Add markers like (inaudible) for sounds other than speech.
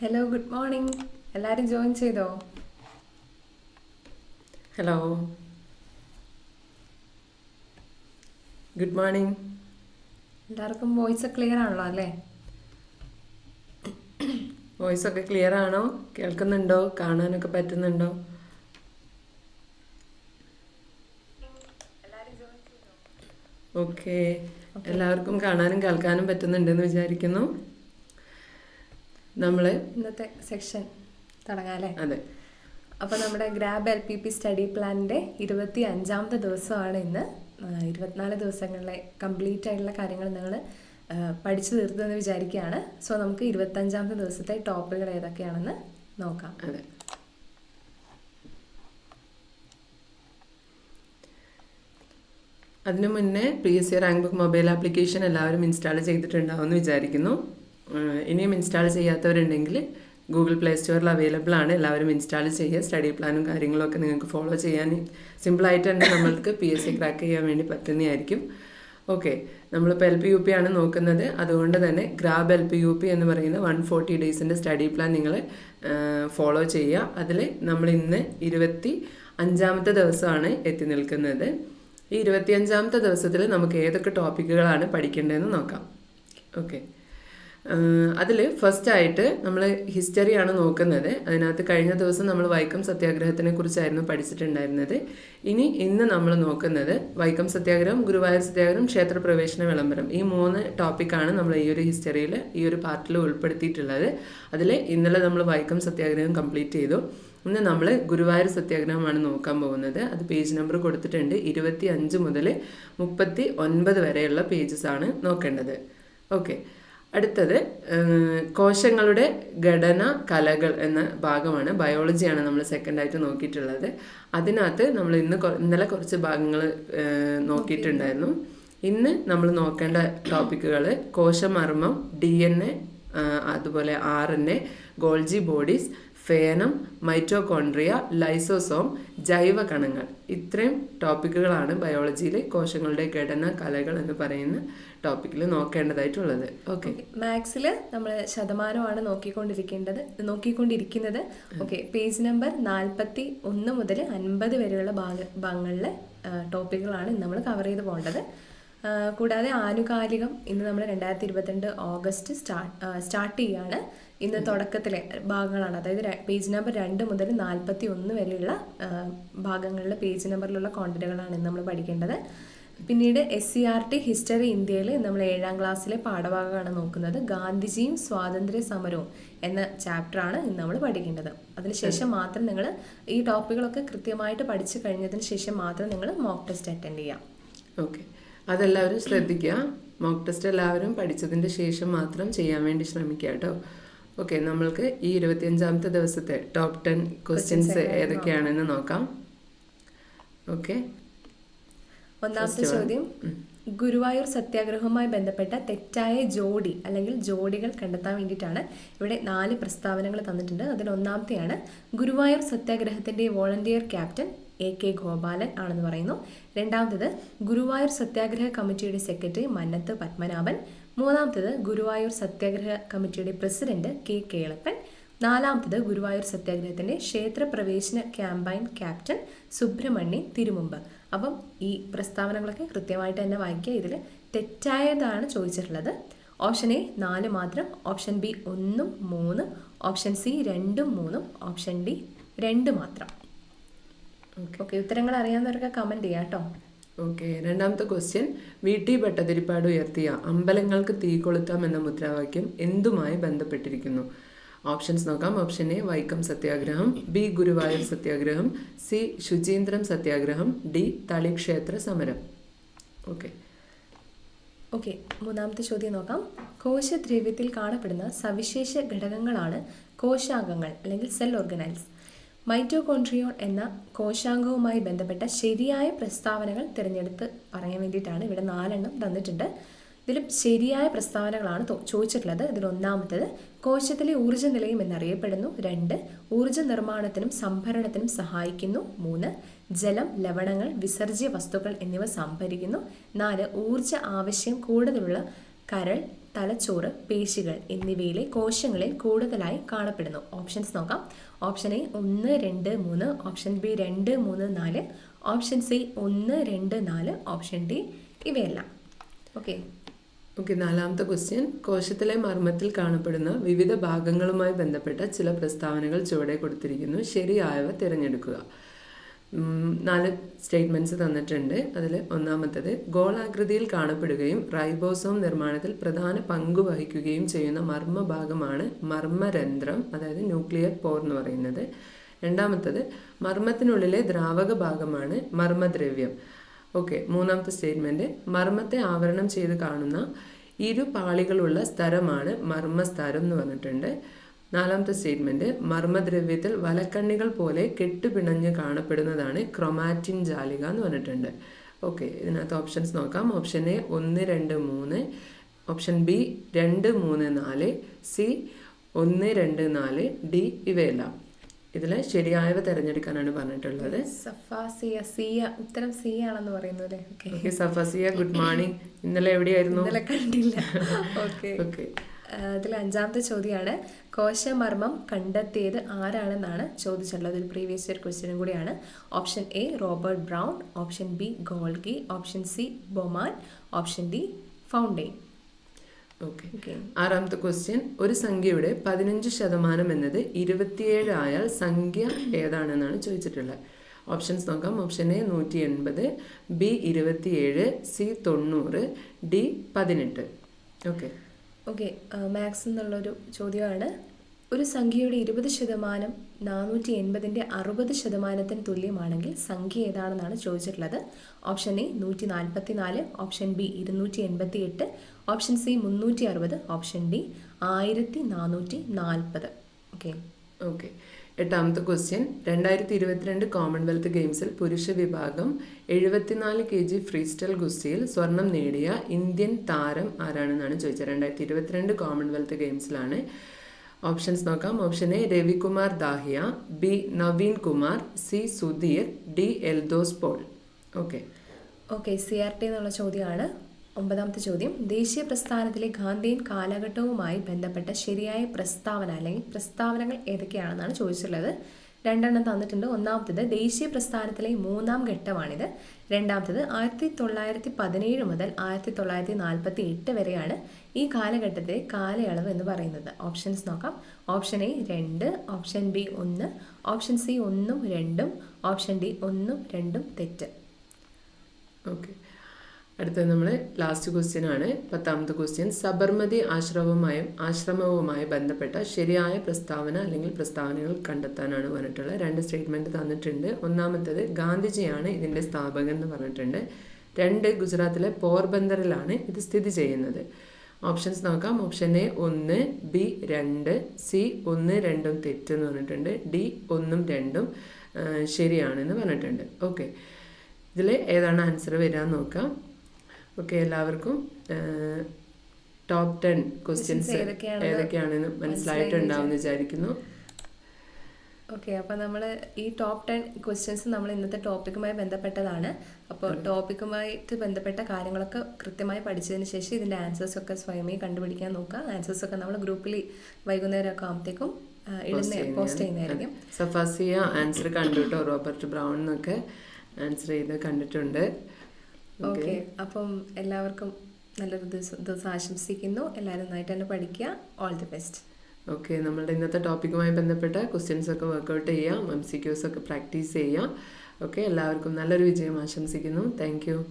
Hello good morning എല്ലാവരും join ചെയ്തോ? Hello good morning എല്ലാവർക്കും വോയിസ് ക്ലിയർ ആണല്ലോ അല്ലേ? വോയിസ് ഒക്കെ ക്ലിയർ ആണോ? കേൾക്കുന്നുണ്ടോ? കാണാനൊക്കെ പറ്റുന്നുണ്ടോ? ഓക്കെ എല്ലാവർക്കും കാണാനും കേൾക്കാനും പറ്റുന്നുണ്ടെന്ന് വിചാരിക്കുന്നു. നമ്മൾ ഇന്നത്തെ സെക്ഷൻ തുടങ്ങാം അല്ലേ അതെ. അപ്പോൾ നമ്മുടെ grab L P P study പ്ലാനിന്റെ ഇരുപത്തി അഞ്ചാമത്തെ ദിവസമാണ് ഇന്ന്. ഇരുപത്തിനാല് ദിവസങ്ങളിലെ കംപ്ലീറ്റ് ആയിട്ടുള്ള കാര്യങ്ങൾ നിങ്ങൾ പഠിച്ചു തീർത്തെന്ന് വിചാരിക്കുകയാണ്. സോ നമുക്ക് ഇരുപത്തഞ്ചാമത്തെ ദിവസത്തെ ടോപ്പിക്കുകൾ ഏതൊക്കെയാണെന്ന് നോക്കാം. അതെ. അതിനു മുന്നേ P S C rank book mobile application എല്ലാവരും ഇൻസ്റ്റാൾ ചെയ്തിട്ടുണ്ടാവുമെന്ന് വിചാരിക്കുന്നു. ഇനിയും ഇൻസ്റ്റാൾ ചെയ്യാത്തവരുണ്ടെങ്കിൽ ഗൂഗിൾ പ്ലേ സ്റ്റോറിൽ അവൈലബിൾ ആണ്. എല്ലാവരും ഇൻസ്റ്റാൾ ചെയ്യുക. സ്റ്റഡി പ്ലാനും കാര്യങ്ങളൊക്കെ നിങ്ങൾക്ക് ഫോളോ ചെയ്യാൻ സിമ്പിളായിട്ട് തന്നെ നമ്മൾക്ക് പി എസ് സി ക്രാക്ക് ചെയ്യാൻ വേണ്ടി പറ്റുന്നതായിരിക്കും. ഓക്കെ നമ്മളിപ്പോൾ എൽ പി യു പി ആണ് നോക്കുന്നത്. അതുകൊണ്ട് തന്നെ grab L P U P എന്ന് പറയുന്ന വൺ ഫോർട്ടി ഡേയ്സിന്റെ സ്റ്റഡി പ്ലാൻ നിങ്ങൾ ഫോളോ ചെയ്യുക. അതിൽ നമ്മൾ ഇന്ന് ഇരുപത്തി അഞ്ചാമത്തെ ദിവസമാണ് എത്തി നിൽക്കുന്നത്. ഈ ഇരുപത്തിയഞ്ചാമത്തെ ദിവസത്തിൽ നമുക്ക് ഏതൊക്കെ ടോപ്പിക്കുകളാണ് പഠിക്കേണ്ടതെന്ന് നോക്കാം. ഓക്കെ അതിൽ ഫസ്റ്റായിട്ട് നമ്മൾ ഹിസ്റ്ററിയാണ് നോക്കുന്നത്. അതിനകത്ത് കഴിഞ്ഞ ദിവസം നമ്മൾ വൈക്കം സത്യാഗ്രഹത്തിനെ കുറിച്ചായിരുന്നു പഠിച്ചിട്ടുണ്ടായിരുന്നത്. ഇനി ഇന്ന് നമ്മൾ നോക്കുന്നത് വൈക്കം സത്യാഗ്രഹം ഗുരുവായൂർ സത്യാഗ്രഹം ക്ഷേത്രപ്രവേശന വിളംബരം. ഈ മൂന്ന് ടോപ്പിക്കാണ് നമ്മൾ ഈ ഒരു ഹിസ്റ്ററിയിൽ ഈ ഒരു പാർട്ടിൽ ഉൾപ്പെടുത്തിയിട്ടുള്ളത്. അതിൽ ഇന്നലെ നമ്മൾ വൈക്കം സത്യാഗ്രഹം കംപ്ലീറ്റ് ചെയ്തു. ഇന്ന് നമ്മൾ ഗുരുവായൂർ സത്യാഗ്രഹമാണ് നോക്കാൻ പോകുന്നത്. അത് പേജ് നമ്പർ കൊടുത്തിട്ടുണ്ട്. ഇരുപത്തി അഞ്ച് മുതൽ മുപ്പത്തി ഒൻപത് വരെയുള്ള പേജസ് ആണ് നോക്കേണ്ടത്. ഓക്കെ അടുത്തത് കോശങ്ങളുടെ ഘടന കലകൾ എന്ന ഭാഗമാണ്. ബയോളജിയാണ് നമ്മൾ സെക്കൻഡായിട്ട് നോക്കിയിട്ടുള്ളത്. അതിനകത്ത് നമ്മൾ ഇന്ന് ഇന്നലെ കുറച്ച് ഭാഗങ്ങൾ നോക്കിയിട്ടുണ്ടായിരുന്നു. ഇന്ന് നമ്മൾ നോക്കേണ്ട ടോപ്പിക്കുകൾ കോശമർമ്മം ഡി എൻ എ അതുപോലെ R N A Golgi bodies ഫേനം mitochondria lysosome ജൈവ കണങ്ങൾ ഇത്രയും ടോപ്പിക്കുകളാണ് ബയോളജിയിലെ കോശങ്ങളുടെ ഘടന കലകൾ എന്ന് പറയുന്ന ടോപ്പിക്കിൽ നോക്കേണ്ടതായിട്ടുള്ളത്. ഓക്കെ. മാത്സിൽ നമ്മൾ ശതമാനമാണ് നോക്കിക്കൊണ്ടിരിക്കേണ്ടത് നോക്കിക്കൊണ്ടിരിക്കുന്നത്. ഓക്കെ. പേജ് നമ്പർ നാൽപ്പത്തി ഒന്ന് മുതൽ അൻപത് വരെയുള്ള ഭാഗ ഭാഗങ്ങളിലെ ടോപ്പിക്കുകളാണ് നമ്മൾ കവർ ചെയ്ത് പോകേണ്ടത്. കൂടാതെ ആനുകാലികം ഇന്ന് നമ്മൾ രണ്ടായിരത്തി ഇരുപത്തിരണ്ട് ഓഗസ്റ്റ് സ്റ്റാർട്ട് സ്റ്റാർട്ട് ചെയ്യുകയാണ് ഇന്ന് തുടക്കത്തിലെ ഭാഗങ്ങളാണ്. അതായത് പേജ് നമ്പർ രണ്ട് മുതൽ നാൽപ്പത്തി ഒന്ന് വരെയുള്ള ഭാഗങ്ങളിലെ പേജ് നമ്പറിലുള്ള കോണ്ടന്റുകളാണ് ഇന്ന് നമ്മൾ പഠിക്കേണ്ടത്. പിന്നീട് S C R T history ഇന്ത്യയിൽ നമ്മൾ ഏഴാം ക്ലാസ്സിലെ പാഠഭാഗമാണ് നോക്കുന്നത്. ഗാന്ധിജിയും സ്വാതന്ത്ര്യ സമരവും എന്ന ചാപ്റ്ററാണ് ഇന്ന് നമ്മൾ പഠിക്കേണ്ടത്. അതിനുശേഷം മാത്രം നിങ്ങൾ ഈ ടോപ്പിക്കുകളൊക്കെ കൃത്യമായിട്ട് പഠിച്ചു കഴിഞ്ഞതിന് ശേഷം മാത്രം നിങ്ങൾ മോക്ക് ടെസ്റ്റ് അറ്റൻഡ് ചെയ്യാം. ഓക്കെ. അതെല്ലാവരും ശ്രദ്ധിക്കുക. മോക്ക് ടെസ്റ്റ് എല്ലാവരും പഠിച്ചതിന്റെ ശേഷം മാത്രം ചെയ്യാൻ വേണ്ടി ശ്രമിക്കുക കേട്ടോ. ഓക്കെ നമ്മൾക്ക് ഈ ഇരുപത്തിയഞ്ചാമത്തെ ദിവസത്തെ ടോപ്പ് ടെൻ ക്വസ്റ്റ്യൻസ് ഏതൊക്കെയാണെന്ന് നോക്കാം? ഓക്കെ ഒന്നാമത്തെ ചോദ്യം. ഗുരുവായൂർ സത്യാഗ്രഹവുമായി ബന്ധപ്പെട്ട തെറ്റായ ജോഡി അല്ലെങ്കിൽ ജോഡികൾ കണ്ടെത്താൻ വേണ്ടിയിട്ടാണ് ഇവിടെ നാല് പ്രസ്താവനകൾ തന്നിട്ടുണ്ട്. അതിൽ ഒന്നാമത്തെയാണ് Guruvayur സത്യാഗ്രഹത്തിന്റെ volunteer captain A K Gopalan ആണെന്ന് പറയുന്നു. രണ്ടാമത്തേത് ഗുരുവായൂർ സത്യാഗ്രഹ കമ്മിറ്റിയുടെ സെക്രട്ടറി മന്നത്ത് പത്മനാഭൻ. മൂന്നാമത്തേത് ഗുരുവായൂർ സത്യാഗ്രഹ കമ്മിറ്റിയുടെ പ്രസിഡന്റ് കെ കേളപ്പൻ. നാലാമത്തത് ഗുരുവായൂർ സത്യാഗ്രഹത്തിന്റെ ക്ഷേത്രപ്രവേശന ക്യാമ്പയിൻ ക്യാപ്റ്റൻ സുബ്രഹ്മണ്യൻ തിരുമുമ്പ്. അപ്പം ഈ പ്രസ്താവനകളൊക്കെ കൃത്യമായിട്ട് തന്നെ വായിക്കുക. ഇതിൽ തെറ്റായതാണ് ചോദിച്ചിട്ടുള്ളത്. ഓപ്ഷൻ എ നാല് മാത്രം ഓപ്ഷൻ ബി ഒന്നും മൂന്നും ഓപ്ഷൻ സി രണ്ടും മൂന്നും ഓപ്ഷൻ ഡി രണ്ട് മാത്രം. ഓക്കെ ഉത്തരങ്ങൾ അറിയാവുന്നവർക്ക് കമന്റ് ചെയ്യാം കേട്ടോ. ഓക്കെ രണ്ടാമത്തെ ക്വസ്റ്റ്യൻ വീട്ടിൽ പെട്ടതിരിപ്പാട് ഉയർത്തിയ അമ്പലങ്ങൾക്ക് തീ കൊളുത്താം എന്ന മുദ്രാവാക്യം എന്തുമായി ബന്ധപ്പെട്ടിരിക്കുന്നു? ഓപ്ഷൻസ് നോക്കാം. ഓപ്ഷൻ എ വൈക്കം സത്യാഗ്രഹം. ബി ഗുരുവായൂർ സത്യാഗ്രഹം. സി ശുചീന്ദ്രം സത്യാഗ്രഹം. ഡി തളിക്ഷേത്ര സമരം. ഓക്കെ ഓക്കെ മൂന്നാമത്തെ ചോദ്യം നോക്കാം. കോശദ്രവ്യത്തിൽ കാണപ്പെടുന്ന സവിശേഷ ഘടകങ്ങളാണ് കോശാംഗങ്ങൾ അല്ലെങ്കിൽ സെൽ ഓർഗനൈൽസ് മൈറ്റോകോൺട്രിയോൺ എന്ന കോശാംഗവുമായി ബന്ധപ്പെട്ട ശരിയായ പ്രസ്താവനകൾ തിരഞ്ഞെടുത്ത് പറയാൻ വേണ്ടിയിട്ടാണ് ഇവിടെ നാലെണ്ണം തന്നിട്ടുണ്ട്. ഇതിൽ ശരിയായ പ്രസ്താവനകളാണ് ചോദിച്ചിട്ടുള്ളത്. ഇതിൽ ഒന്നാമത്തേത് കോശത്തിലെ ഊർജ നിലയം എന്നറിയപ്പെടുന്നു. രണ്ട് ഊർജ നിർമ്മാണത്തിനും സംഭരണത്തിനും സഹായിക്കുന്നു. മൂന്ന് ജലം ലവണങ്ങൾ വിസർജ്യ വസ്തുക്കൾ എന്നിവ സംഭരിക്കുന്നു. നാല് ഊർജ ആവശ്യം കൂടുതലുള്ള കരൾ തലച്ചോറ് പേശികൾ എന്നിവയിലെ കോശങ്ങളിൽ കൂടുതലായി കാണപ്പെടുന്നു. ഓപ്ഷൻസ് നോക്കാം. ഓപ്ഷൻ എ ഒന്ന് രണ്ട് മൂന്ന്. ഓപ്ഷൻ ബി രണ്ട് മൂന്ന് നാല്. ഓപ്ഷൻ സി ഒന്ന് രണ്ട് നാല്. ഓപ്ഷൻ ഡി ഇവയെല്ലാം. ഓക്കെ. ഓക്കെ നാലാമത്തെ ക്വസ്റ്റ്യൻ. കോശത്തിലെ മർമ്മത്തിൽ കാണപ്പെടുന്ന വിവിധ ഭാഗങ്ങളുമായി ബന്ധപ്പെട്ട ചില പ്രസ്താവനകൾ ചുവടെ കൊടുത്തിരിക്കുന്നു. ശരിയായവ തിരഞ്ഞെടുക്കുക. നാല് സ്റ്റേറ്റ്മെന്റ്സ് തന്നിട്ടുണ്ട്. അതിൽ ഒന്നാമത്തത് ഗോളാകൃതിയിൽ കാണപ്പെടുകയും റൈബോസോം നിർമ്മാണത്തിൽ പ്രധാന പങ്ക് വഹിക്കുകയും ചെയ്യുന്ന മർമ്മഭാഗമാണ് മർമ്മരന്ധ്രം അതായത് ന്യൂക്ലിയർ പോർ എന്ന് പറയുന്നത്. രണ്ടാമത്തത് മർമ്മത്തിനുള്ളിലെ ദ്രാവക ഭാഗമാണ് മർമ്മദ്രവ്യം. ഓക്കെ മൂന്നാമത്തെ സ്റ്റേറ്റ്മെന്റ് മർമ്മത്തെ ആവരണം ചെയ്ത് കാണുന്ന ഇരു പാളികളുള്ള സ്ഥലമാണ് മർമ്മസ്തരം എന്ന് പറഞ്ഞിട്ടുണ്ട്. നാലാമത്തെ സ്റ്റേറ്റ്മെന്റ് മർമ്മദ്രവ്യത്തിൽ വലക്കണ്ണികൾ പോലെ കെട്ടുപിണഞ്ഞ് കാണപ്പെടുന്നതാണ് ക്രൊമാറ്റിൻ ജാലിക എന്ന് പറഞ്ഞിട്ടുണ്ട്. ഓക്കെ ഇതിനകത്ത് ഓപ്ഷൻസ് നോക്കാം. ഓപ്ഷൻ എ ഒന്ന് രണ്ട് മൂന്ന്. ഓപ്ഷൻ ബി രണ്ട് മൂന്ന് നാല്. സി ഒന്ന് രണ്ട് നാല്. ഡി ഇവയെല്ലാം. ഇതിൽ ശരിയായവ തിരഞ്ഞെടുക്കാനാണ് പറഞ്ഞിട്ടുള്ളത്. സഫാസിയ സിയ ഉത്തരം സി ആണെന്ന് പറയുന്നു അല്ലേ? Safasiya good morning. ഇന്നലെ എവിടെയായിരുന്നു? ഇന്നലെ കണ്ടില്ല. (laughs) ഓക്കെ ഓക്കെ അതിൽ അഞ്ചാമത്തെ ചോദ്യമാണ് കോശമർമ്മം കണ്ടെത്തിയത് ആരാണെന്നാണ് ചോദിച്ചിട്ടുള്ളത്. ഒരു പ്രീവിയസ് ഇയർ ക്വസ്റ്റ്യനും കൂടിയാണ്. Option A Robert Brown option B Golgi. Option C Bowman. Option D Fontaine okay okay ആറാമത്തെ ക്വസ്റ്റ്യൻ ഒരു സംഖ്യയുടെ പതിനഞ്ച് ശതമാനം എന്നത് ഇരുപത്തിയേഴ് ആയാൽ സംഖ്യ ഏതാണെന്നാണ് ചോദിച്ചിട്ടുള്ളത്. ഓപ്ഷൻസ് നോക്കാം. ഓപ്ഷൻ എ നൂറ്റി എൺപത് ബി ഇരുപത്തിയേഴ്. സി തൊണ്ണൂറ്. ഡി പതിനെട്ട്. ഓക്കെ ഓക്കെ മാത്സ് എന്നുള്ളൊരു ചോദ്യമാണ്. ഒരു സംഖ്യയുടെ ഇരുപത് ശതമാനം നാനൂറ്റി എൺപതിന്റെ അറുപത് ശതമാനത്തിന് തുല്യമാണെങ്കിൽ സംഖ്യ ഏതാണെന്നാണ് ചോദിച്ചിട്ടുള്ളത്. ഓപ്ഷൻ എ നൂറ്റി നാൽപ്പത്തി നാല് ഓപ്ഷൻ ബി ഇരുന്നൂറ്റി എൺപത്തി എട്ട് ഓപ്ഷൻ സി മുന്നൂറ്റി അറുപത് ഓപ്ഷൻ ഡി ആയിരത്തി നാനൂറ്റി നാൽപ്പത്. ഓക്കെ ഓക്കെ എട്ടാമത്തെ ക്വസ്റ്റ്യൻ രണ്ടായിരത്തി ഇരുപത്തിരണ്ട് കോമൺവെൽത്ത് ഗെയിംസിൽ പുരുഷ വിഭാഗം എഴുപത്തിനാല് കെ ജി ഫ്രീ സ്റ്റൈൽ ഗുസ്തിയിൽ സ്വർണം നേടിയ ഇന്ത്യൻ താരം ആരാണെന്നാണ് ചോദിച്ചത്? രണ്ടായിരത്തി ഇരുപത്തിരണ്ട് കോമൺവെൽത്ത് ഗെയിംസിലാണ് ഓപ്ഷൻസ് നോക്കാം. Option A Ravikumar Dahiya. B Naveen Kumar. C Sudhir. D Eldhose Paul. Okay okay C R T എന്നുള്ള ചോദ്യമാണ്. ഒമ്പതാമത്തെ ചോദ്യം. ദേശീയ പ്രസ്ഥാനത്തിലെ ഗാന്ധിയൻ കാലഘട്ടവുമായി ബന്ധപ്പെട്ട ശരിയായ പ്രസ്താവന അല്ലെങ്കിൽ പ്രസ്താവനകൾ ഏതൊക്കെയാണെന്നാണ് ചോദിച്ചിട്ടുള്ളത്. രണ്ടെണ്ണം തന്നിട്ടുണ്ട്. ഒന്നാമത്തേത് ദേശീയ പ്രസ്ഥാനത്തിലെ മൂന്നാം ഘട്ടമാണിത്. രണ്ടാമത്തേത് ആയിരത്തി തൊള്ളായിരത്തി പതിനേഴ് മുതൽ ആയിരത്തി തൊള്ളായിരത്തി നാൽപ്പത്തി എട്ട് വരെയാണ് ഈ കാലഘട്ടത്തെ കാലയളവ് എന്ന് പറയുന്നത്. ഓപ്ഷൻസ് നോക്കാം. ഓപ്ഷൻ എ രണ്ട് ഓപ്ഷൻ ബി ഒന്ന് ഓപ്ഷൻ സി ഒന്നും രണ്ടും ഓപ്ഷൻ ഡി ഒന്നും രണ്ടും തെറ്റ്. ഓക്കെ. അടുത്തത് നമ്മൾ ലാസ്റ്റ് ക്വസ്റ്റ്യൻ ആണ്. പത്താമത്തെ ക്വസ്റ്റ്യൻ സബർമതി ആശ്രമവുമായും ആശ്രമവുമായി ബന്ധപ്പെട്ട ശരിയായ പ്രസ്താവന അല്ലെങ്കിൽ പ്രസ്താവനകൾ കണ്ടെത്താനാണ് പറഞ്ഞിട്ടുള്ളത്. രണ്ട് സ്റ്റേറ്റ്മെന്റ് തന്നിട്ടുണ്ട്. ഒന്നാമത്തേത് ഗാന്ധിജിയാണ് ഇതിന്റെ സ്ഥാപകൻ എന്ന് പറഞ്ഞിട്ടുണ്ട്. രണ്ട് ഗുജറാത്തിലെ പോർബന്ദറിലാണ് ഇത് സ്ഥിതി ചെയ്യുന്നത്. ഓപ്ഷൻസ് നോക്കാം. ഓപ്ഷൻ എ ഒന്ന് ബി രണ്ട് സി ഒന്ന് രണ്ടും തെറ്റെന്ന് പറഞ്ഞിട്ടുണ്ട്. ഡി ഒന്നും രണ്ടും ശരിയാണെന്ന് പറഞ്ഞിട്ടുണ്ട്. ഓക്കെ ഇതിൽ ഏതാണ് ആൻസർ വരാൻ നോക്കാം. ഓക്കെ എല്ലാവർക്കും ടോപ്പ് ടെൻ ക്വസ്റ്റ്യൻസ് ഏതൊക്കെയാണെന്ന് മനസ്സിലായിട്ടുണ്ടാവും വിചാരിക്കുന്നു. ഓക്കെ അപ്പോൾ നമ്മൾ ഈ ടോപ്പ് ടെൻ ക്വസ്റ്റ്യൻസ് നമ്മൾ ഇന്നത്തെ ടോപ്പിക്കുമായി ബന്ധപ്പെട്ടതാണ്. അപ്പോൾ ടോപ്പിക്കുമായിട്ട് ബന്ധപ്പെട്ട കാര്യങ്ങളൊക്കെ കൃത്യമായി പഠിച്ചതിന് ശേഷം ഇതിന്റെ ആൻസേഴ്സ് ഒക്കെ സ്വയമേ കണ്ടുപിടിക്കാൻ നോക്കുക. ആൻസേഴ്സ് ഒക്കെ നമ്മൾ ഗ്രൂപ്പിൽ വൈകുന്നേരം ഒക്കെ ആകുമ്പോഴത്തേക്കും ഇടുന്ന പോസ്റ്റ് ചെയ്യുന്നതായിരിക്കും. സഫാസിയ ആൻസർ കണ്ടു കേട്ടോ റോബർട്ട് ബ്രൗൺ എന്നൊക്കെ ആൻസർ ചെയ്ത് കണ്ടിട്ടുണ്ട്. ഓക്കെ. അപ്പം എല്ലാവർക്കും നല്ലൊരു ദിവസം ദിവസം ആശംസിക്കുന്നു. എല്ലാവരും നന്നായിട്ട് തന്നെ പഠിക്കുക. All the best okay. നമ്മളുടെ ഇന്നത്തെ ടോപ്പിക്കുമായി ബന്ധപ്പെട്ട ക്വസ്റ്റ്യൻസ് ഒക്കെ വർക്കൗട്ട് ചെയ്യാം എം സി ക്യൂസ് ഒക്കെ പ്രാക്ടീസ് ചെയ്യാം ഓക്കെ. എല്ലാവർക്കും നല്ലൊരു വിജയം ആശംസിക്കുന്നു. താങ്ക്